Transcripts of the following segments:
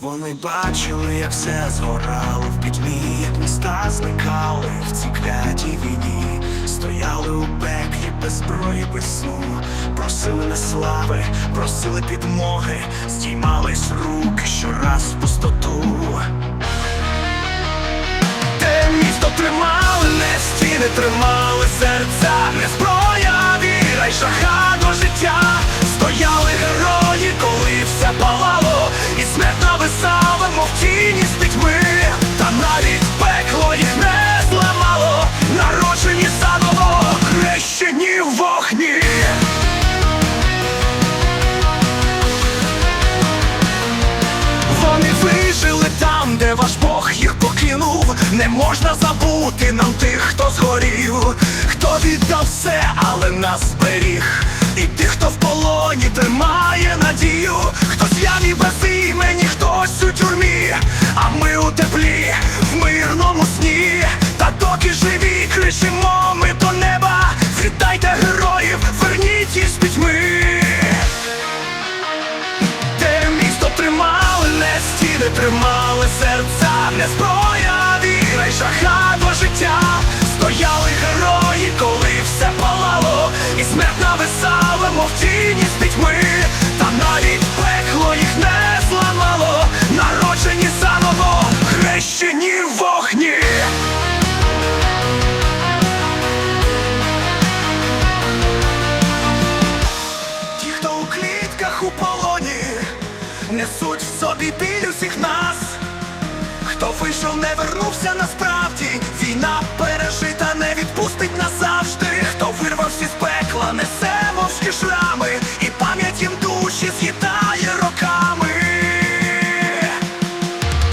Вони бачили, як все згорало в пітьмі, як міста зникали в цій клятій війні, стояли у пеклі без зброї, без сну, просили не слави, просили підмоги, здіймались руки щораз в пустоту. Те місто тримали, не стіни тримали серця, не зброя, віра й шаха нависала, мов тіні з пітьми. Та навіть пекло їх не зламало, народжені заново, хрещені в вогні. Вони вижили там, де ваш Бог їх покинув. Не можна забути нам тих, хто згорів, хто віддав все, але нас зберіг. Не зброя, віра й шаха до життя. Стояли герої, коли все палало, і смерть нависала, мов тіні з пітьми. Та навіть пекло їх не зламало, народжені заново, хрещені в вогні. Ті, хто у клітках у полоні, несуть в собі біль усіх нас. Хто вийшов, не вернувся насправді. Війна пережита, не відпустить назавжди. Хто вирвався з пекла, несе мовські шрами, і пам'ять їм душі з'їдає роками.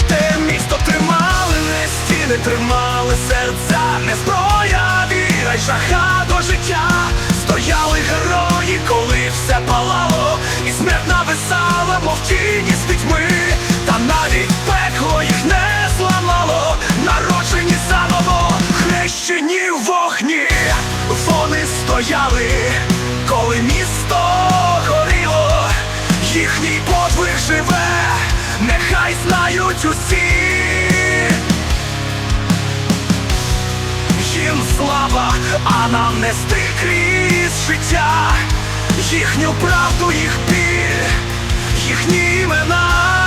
Те місто тримали, не стіни тримали серця, не зброя, стояли, коли місто горіло, їхній подвиг живе, нехай знають усі. Їм слава, а нам нести крізь життя, їхню правду, їх біль, їхні імена.